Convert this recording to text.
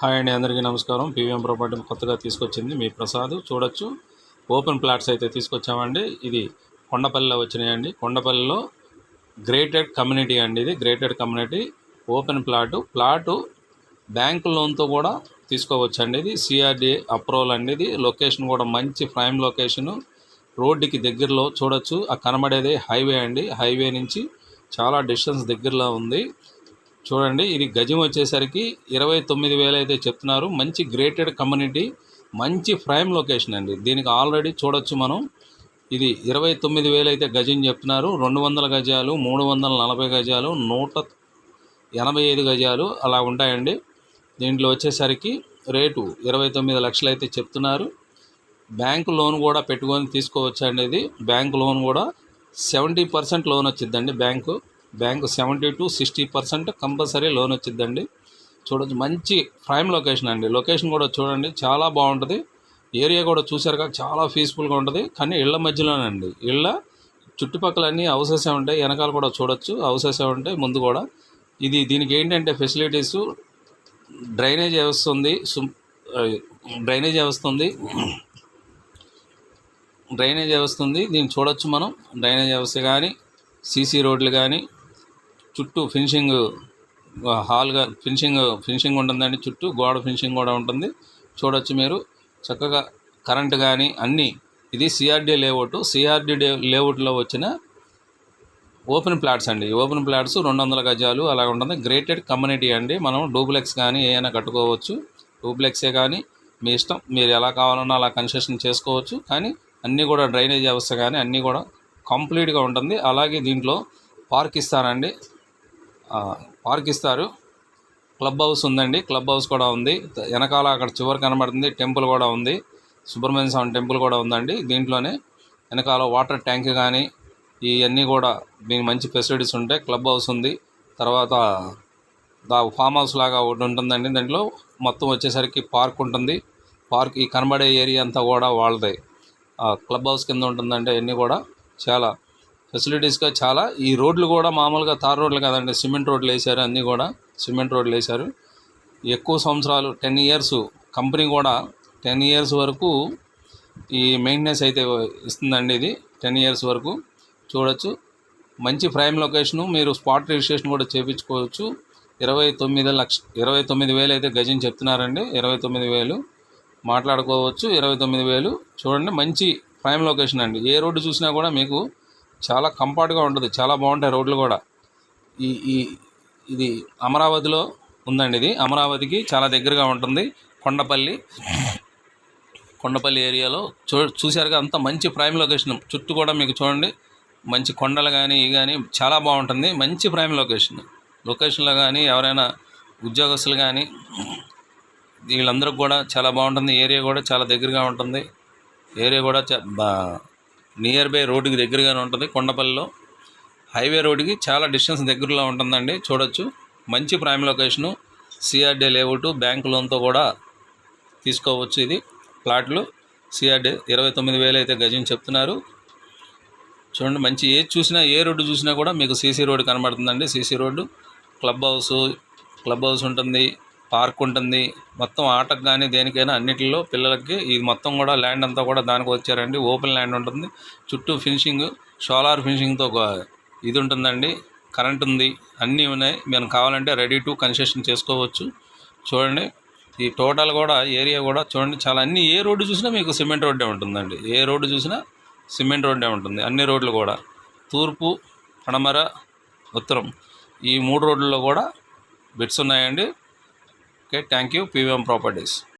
Hi అండి అందరికీ నమస్కారం. పీవీఎం ప్రాపర్టీ కొత్తగా తీసుకొచ్చింది మీ ప్రసాద్. చూడొచ్చు. ఓపెన్ ప్లాట్స్ అయితే తీసుకొచ్చామండి. ఇది కొండపల్లిలో వచ్చినాయండి. కొండపల్లిలో గ్రేటెడ్ కమ్యూనిటీ అండి ఇది. Gated community. Open plot. Plot bank లోన్తో కూడా తీసుకోవచ్చండి ఇది. సిఆర్డీ అప్రూవల్ అండి ఇది. లొకేషన్ కూడా మంచి ప్రైమ్ లొకేషను. రోడ్డుకి దగ్గరలో చూడొచ్చు. ఆ కనబడేది హైవే అండి. హైవే నుంచి చాలా డిస్టెన్స్ దగ్గరలో ఉంది. చూడండి ఇది గజం వచ్చేసరికి ఇరవై తొమ్మిది వేలు అయితే చెప్తున్నారు. మంచి గ్రేటెడ్ కమ్యూనిటీ మంచి ప్రైమ్ లొకేషన్ అండి. దీనికి ఆల్రెడీ చూడొచ్చు మనం. ఇది ఇరవై తొమ్మిది వేలు అయితే గజం చెప్తున్నారు. రెండు వందల గజాలు మూడు వందల నలభై గజాలు నూట ఎనభై ఐదు గజాలు అలా ఉంటాయండి. దీంట్లో వచ్చేసరికి రేటు ఇరవై తొమ్మిది లక్షలు అయితే చెప్తున్నారు. బ్యాంకు లోన్ కూడా పెట్టుకొని తీసుకోవచ్చండి ఇది. బ్యాంకు లోన్ కూడా సెవెంటీ పర్సెంట్ లోన్ వచ్చిందండి bank. Bank seventy to sixty percent compulsory loan వచ్చిందండి. చూడొచ్చు మంచి ప్రైమ్ లొకేషన్ అండి. లొకేషన్ కూడా చూడండి చాలా బాగుంటుంది. ఏరియా కూడా చూసారు కదా చాలా పీస్ఫుల్గా ఉంటుంది. కానీ ఇళ్ళ మధ్యలోనండి. ఇళ్ళ చుట్టుపక్కల అన్నీ హౌసెస్ ఉంటాయి వెనకాల కూడా చూడొచ్చు. హౌసెస్ ఉంటాయి ముందు కూడా. ఇది దీనికి ఏంటంటే ఫెసిలిటీస్ డ్రైనేజ్ వ్యవస్థ ఉంది. డ్రైనేజ్ వ్యవస్థ ఉంది. డ్రైనేజ్ వ్యవస్థ ఉంది. దీన్ని చూడొచ్చు మనం. డ్రైనేజ్ వ్యవస్థ కానీ సీసీ రోడ్లు కానీ చుట్టూ ఫినిషింగ్ హాల్గా ఫినిషింగ్ ఫినిషింగ్ ఉంటుందండి చుట్టూ గోడ ఫినిషింగ్ కూడా ఉంటుంది. చూడొచ్చు మీరు. చక్కగా కరెంట్ కానీ అన్నీ ఇది సిఆర్డీ లేఅవుట్ సిఆర్డీ లేఅవుట్లో వచ్చిన ఓపెన్ ప్లాట్స్ అండి. ఓపెన్ ప్లాట్స్ రెండు వందల గజాలు అలా ఉంటుంది. గ్రేటెడ్ కమ్యూనిటీ అండి. మనం డూప్లెక్స్ కానీ ఏమైనా కట్టుకోవచ్చు. డూప్లెక్సే కానీ మీ ఇష్టం. మీరు ఎలా కావాలన్నా అలా కన్స్ట్రక్షన్ చేసుకోవచ్చు. కానీ అన్నీ కూడా డ్రైనేజ్ వ్యవస్థ కానీ అన్నీ కూడా కంప్లీట్గా ఉంటుంది. అలాగే దీంట్లో పార్క్ ఇస్తారండి. పార్క్ ఇస్తారు. క్లబ్ హౌస్ ఉందండి. క్లబ్ హౌస్ కూడా ఉంది. వెనకాల అక్కడ చివరి కనబడుతుంది. టెంపుల్ కూడా ఉంది. సుబ్రహ్మణ్య స్వామి టెంపుల్ కూడా ఉందండి. దీంట్లోనే వెనకాల వాటర్ ట్యాంక్ కానీ ఇవన్నీ కూడా దీనికి మంచి ఫెసిలిటీస్ ఉంటాయి క్లబ్ హౌస్ ఉంది. తర్వాత దా ఫామ్ హౌస్ లాగా ఒకటి ఉంటుందండి. దాంట్లో మొత్తం వచ్చేసరికి పార్క్ ఉంటుంది. పార్క్ ఈ కనబడే ఏరియా అంతా కూడా వాళ్ళదే. క్లబ్ హౌస్ కింద ఉంటుందంటే అన్నీ కూడా చాలా ఫెసిలిటీస్గా చాలా. ఈ రోడ్లు కూడా మామూలుగా తార్ రోడ్లు కదండి సిమెంట్ రోడ్లు వేశారు అన్నీ కూడా సిమెంట్ రోడ్లు వేశారు. ఎక్కువ సంవత్సరాలు టెన్ ఇయర్స్ కంపెనీ కూడా టెన్ ఇయర్స్ వరకు ఈ మెయింటెనెన్స్ అయితే ఇస్తుందండి ఇది. టెన్ ఇయర్స్ వరకు చూడొచ్చు. మంచి ప్రైమ్ లొకేషను మీరు స్పాట్ రిజిస్ట్రేషన్ కూడా చేయించుకోవచ్చు ఇరవై తొమ్మిది లక్ష ఇరవై తొమ్మిది వేలు అయితే గజం చెప్తున్నారండి. ఇరవై తొమ్మిది వేలు మాట్లాడుకోవచ్చు. ఇరవై తొమ్మిది వేలు చూడండి మంచి ప్రైమ్ లొకేషన్ అండి. ఏ రోడ్డు చూసినా కూడా మీకు చాలా కంఫర్ట్గా ఉంటుంది. చాలా బాగుంటాయి రోడ్లు కూడా. ఈ ఈ ఇది అమరావతిలో ఉందండి ఇది. అమరావతికి చాలా దగ్గరగా ఉంటుంది. కొండపల్లి. కొండపల్లి ఏరియాలో చూ చూసారుగా అంత మంచి ప్రైమ్ లొకేషన్. చుట్టూ కూడా మీకు చూడండి. మంచి కొండలు కానీ ఇవి కానీ చాలా బాగుంటుంది. మంచి ప్రైమ్ లొకేషన్. లొకేషన్లో కానీ ఎవరైనా ఉద్యోగస్తులు కానీ వీళ్ళందరికీ కూడా చాలా బాగుంటుంది. ఏరియా కూడా చాలా దగ్గరగా ఉంటుంది. ఏరియా కూడా నియర్ బై రోడ్డుకి దగ్గరగానే ఉంటుంది. కొండపల్లిలో హైవే రోడ్డుకి చాలా డిస్టెన్స్ దగ్గరలో ఉంటుందండి. చూడొచ్చు. మంచి prime location CRD layout bank లోన్తో కూడా తీసుకోవచ్చు ఇది. ప్లాట్లు సిఆర్డీ ఇరవై తొమ్మిది వేలు అయితే గజం చెప్తున్నారు. చూడండి మంచి ఏది చూసినా ఏ రోడ్డు చూసినా కూడా మీకు CC road కనబడుతుందండి. CC road club house club house ఉంటుంది. పార్క్ ఉంటుంది. మొత్తం ఆటకు కానీ దేనికైనా అన్నిటిలో పిల్లలకి ఇది మొత్తం కూడా ల్యాండ్ అంతా కూడా దానికి వచ్చారండి. ఓపెన్ ల్యాండ్ ఉంటుంది. చుట్టూ ఫినిషింగ్ సోలార్ ఫినిషింగ్తో ఒక ఇది ఉంటుందండి. కరెంట్ ఉంది. అన్నీ ఉన్నాయి. మేము కావాలంటే రెడీ టు కన్స్ట్రక్షన్ చేసుకోవచ్చు. చూడండి. ఈ టోటల్ కూడా ఏరియా కూడా చూడండి. చాలా అన్ని ఏ రోడ్డు చూసినా మీకు సిమెంట్ రోడ్డే ఉంటుందండి. ఏ రోడ్డు చూసినా సిమెంట్ రోడ్డే ఉంటుంది. అన్ని రోడ్లు కూడా. తూర్పు పడమర ఉత్తరం ఈ మూడు రోడ్లలో కూడా బెడ్స్ ఉన్నాయండి. okay thank you. Pvm properties.